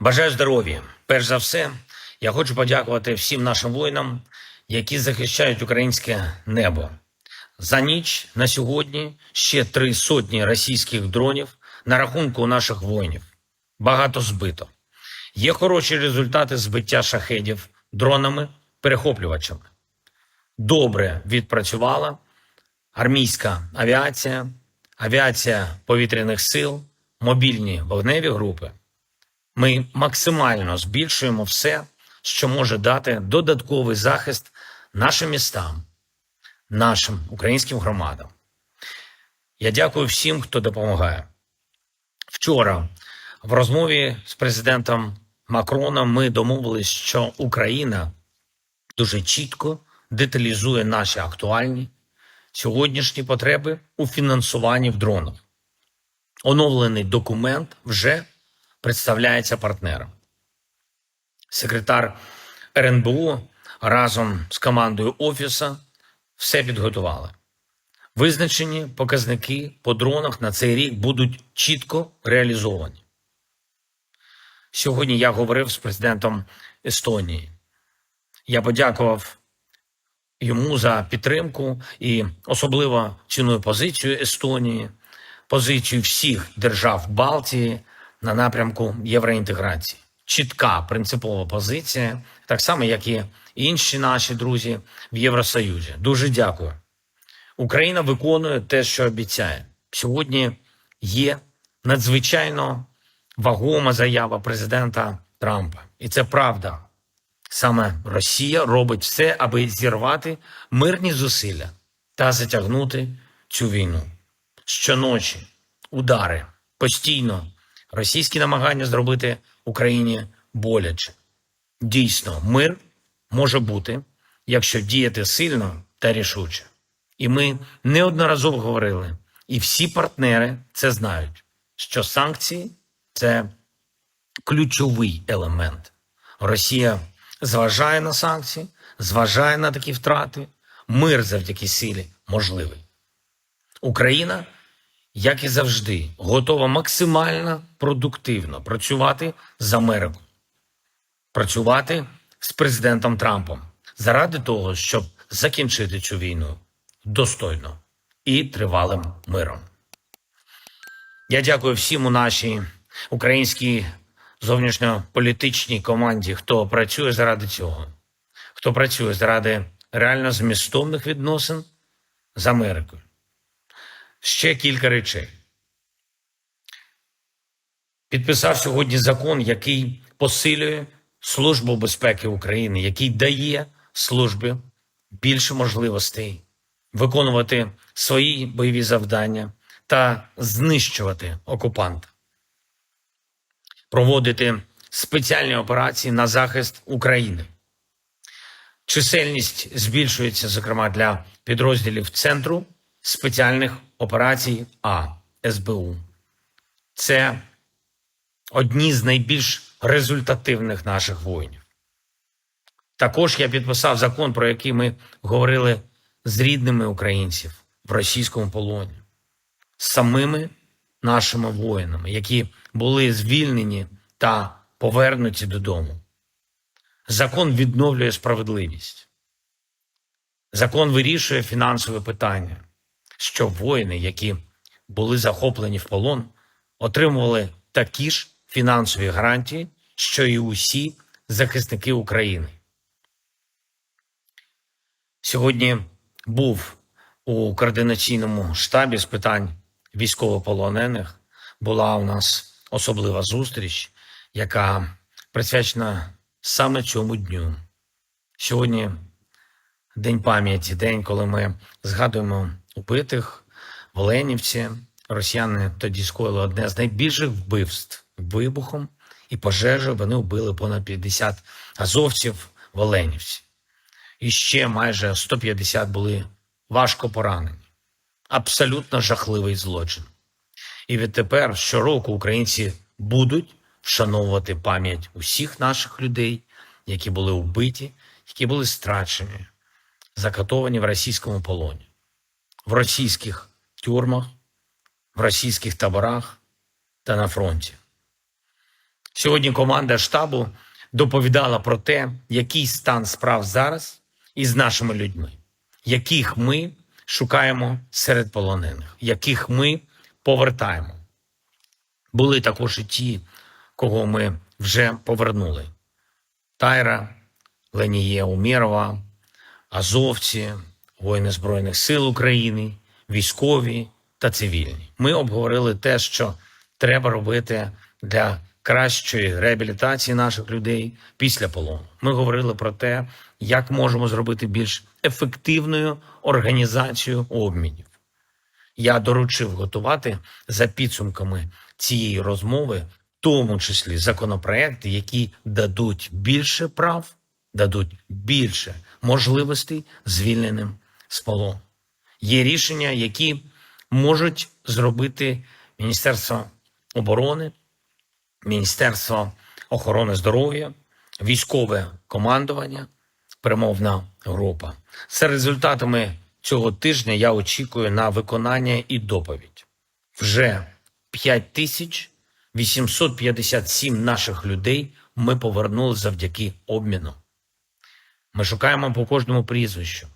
Бажаю здоров'я. Перш за все, я хочу подякувати всім нашим воїнам, які захищають українське небо. За ніч на сьогодні ще три сотні російських дронів на рахунку наших воїнів. Багато збито. Є хороші результати збиття шахедів дронами, перехоплювачами. Добре відпрацювала армійська авіація, авіація повітряних сил, мобільні вогневі групи. Ми максимально збільшуємо все, що може дати додатковий захист нашим містам, нашим українським громадам. Я дякую всім, хто допомагає. Вчора в розмові з президентом Макроном ми домовились, що Україна дуже чітко деталізує наші актуальні сьогоднішні потреби у фінансуванні в дронах. Оновлений документ вже представляється партнерам. Секретар РНБУ разом з командою Офіса все підготували. Визначені показники по дронах на цей рік будуть чітко реалізовані. Сьогодні я говорив з президентом Естонії. Я подякував йому за підтримку і особливо ціную позицію Естонії, позицію всіх держав Балтії на напрямку євроінтеграції. Чітка принципова позиція, так само, як і інші наші друзі в Євросоюзі. Дуже дякую. Україна виконує те, що обіцяє. Сьогодні є надзвичайно вагома заява президента Трампа, і це правда. Саме Росія робить все, аби зірвати мирні зусилля та затягнути цю війну. Щоночі удари постійно російські намагання зробити Україні боляче. Дійсно, мир може бути, якщо діяти сильно та рішуче. І ми неодноразово говорили, і всі партнери це знають, що санкції це ключовий елемент. Росія зважає на санкції, зважає на такі втрати. Мир завдяки силі можливий. Україна, як і завжди, готова максимально продуктивно працювати з Америкою, працювати з президентом Трампом заради того, щоб закінчити цю війну достойно і тривалим миром. Я дякую всім у нашій українській зовнішньополітичній команді, хто працює заради цього, хто працює заради реально змістовних відносин з Америкою. Ще кілька речей. Підписав сьогодні закон, який посилює Службу безпеки України, який дає службі більше можливостей виконувати свої бойові завдання та знищувати окупанта, проводити спеціальні операції на захист України. Чисельність збільшується, зокрема, для підрозділів Центру спеціальних операцій А СБУ. Це одні з найбільш результативних наших воїнів. Також я підписав закон, про який ми говорили з рідними українців в російському полоні, з самими нашими воїнами, які були звільнені та повернуті додому. Закон відновлює справедливість. Закон вирішує фінансове питання, що воїни, які були захоплені в полон, отримували такі ж фінансові гарантії, що і усі захисники України. Сьогодні був у координаційному штабі з питань військовополонених. Була у нас особлива зустріч, яка присвячена саме цьому дню. Сьогодні День пам'яті, день, коли ми згадуємо убитих в Оленівці. Росіяни тоді скоїли одне з найбільших вбивств вибухом і пожежею. Вони вбили понад 50 азовців в Оленівці. І ще майже 150 були важко поранені. Абсолютно жахливий злочин. І відтепер щороку українці будуть вшановувати пам'ять усіх наших людей, які були вбиті, які були страчені, закатовані в російському полоні, в російських тюрмах, в російських таборах та на фронті. Сьогодні команда штабу доповідала про те, який стан справ зараз із нашими людьми, яких ми шукаємо серед полонених, яких ми повертаємо. Були також і ті, кого ми вже повернули: Тайра, Леніє Умєрова, азовці, воїни Збройних сил України, військові та цивільні. Ми обговорили те, що треба робити для кращої реабілітації наших людей після полону. Ми говорили про те, як можемо зробити більш ефективною організацію обмінів. Я доручив готувати за підсумками цієї розмови, в тому числі законопроекти, які дадуть більше прав, дадуть більше можливостей звільненим полону. Є рішення, які можуть зробити Міністерство оборони, Міністерство охорони здоров'я, військове командування, перемовна група. За результатами цього тижня я очікую на виконання і доповідь. Вже 5857 наших людей ми повернули завдяки обміну. Ми шукаємо по кожному прізвищу.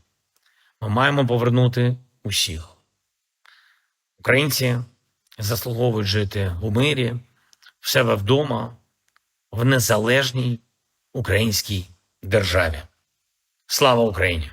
Ми маємо повернути усіх. Українці заслуговують жити у мирі, в себе вдома, в незалежній українській державі. Слава Україні!